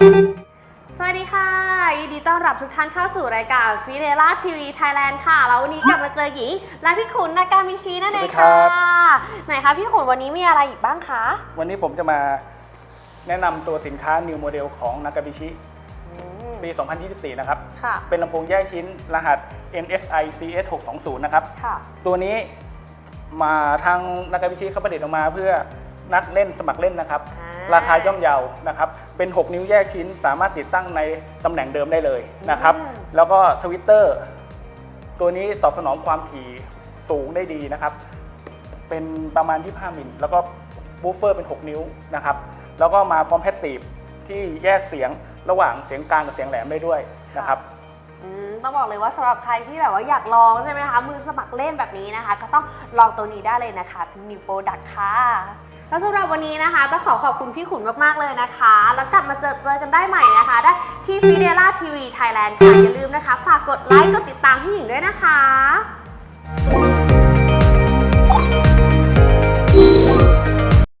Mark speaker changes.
Speaker 1: สวัสดีค่ะ ยินดีต้อนรับทุกท่านเข้าสู่รายการฟิเดล่าทีวีไทยแลนด์ค่ะ แล้ววันนี้กลับมาเจอหญิง และพี่ขุนนากามิชินั่นเองค่ะ
Speaker 2: สวัสดีครับ
Speaker 1: ไหนคะพี่ขุนวันนี้มีอะไรอีกบ้างคะ
Speaker 2: วันนี้ผมจะมาแนะนำตัวสินค้า New Model ของ Nakabishi
Speaker 1: อืม
Speaker 2: ปี 2024 นะครับ
Speaker 1: ค่ะ
Speaker 2: เป็นลำโพงแยกชิ้นรหัส NSI CS 620นะครับ
Speaker 1: ค่ะ
Speaker 2: ตัวนี้มาทาง Nakabishi เขาผลิตออกมาเพื่อ นักเล่นสมัครเล่นนะครับ
Speaker 1: อ่า
Speaker 2: ราคาย่อมเยานะครับ เป็น 6 นิ้วแยกชิ้น สามารถติดตั้งในตำแหน่งเดิมได้เลยนะครับแล้วก็ทวิตเตอร์ตัวนี้ตอบสนองความถี่สูงได้ดีนะครับ เป็นประมาณ 25 มิล แล้วก็บูฟเฟอร์เป็น 6 นิ้วนะครับ แล้วก็มาพร้อมแพสซีฟที่แยกเสียงระหว่างเสียงกลางกับเสียงแหลมได้ด้วยนะครับ
Speaker 1: อืมต้องบอกเลยว่าสำหรับใครที่แบบว่าอยากลองใช่ไหมคะ มือสมัครเล่นแบบนี้นะคะ ก็ต้องลองตัวนี้ได้เลยนะคะน New Product ค่ะแล้วสำหรับวันนี้นะคะต้องขอขอบคุณพี่ขุนมาก ๆ เลยนะคะ แล้วกลับมาเจอเจอกันได้ใหม่นะคะ ได้ที่ f i d e l a TV Thailand ค่ะ อย่าลืมนะคะ ฝากกดไลค์กดติดตามพี่หญิงด้วยนะคะ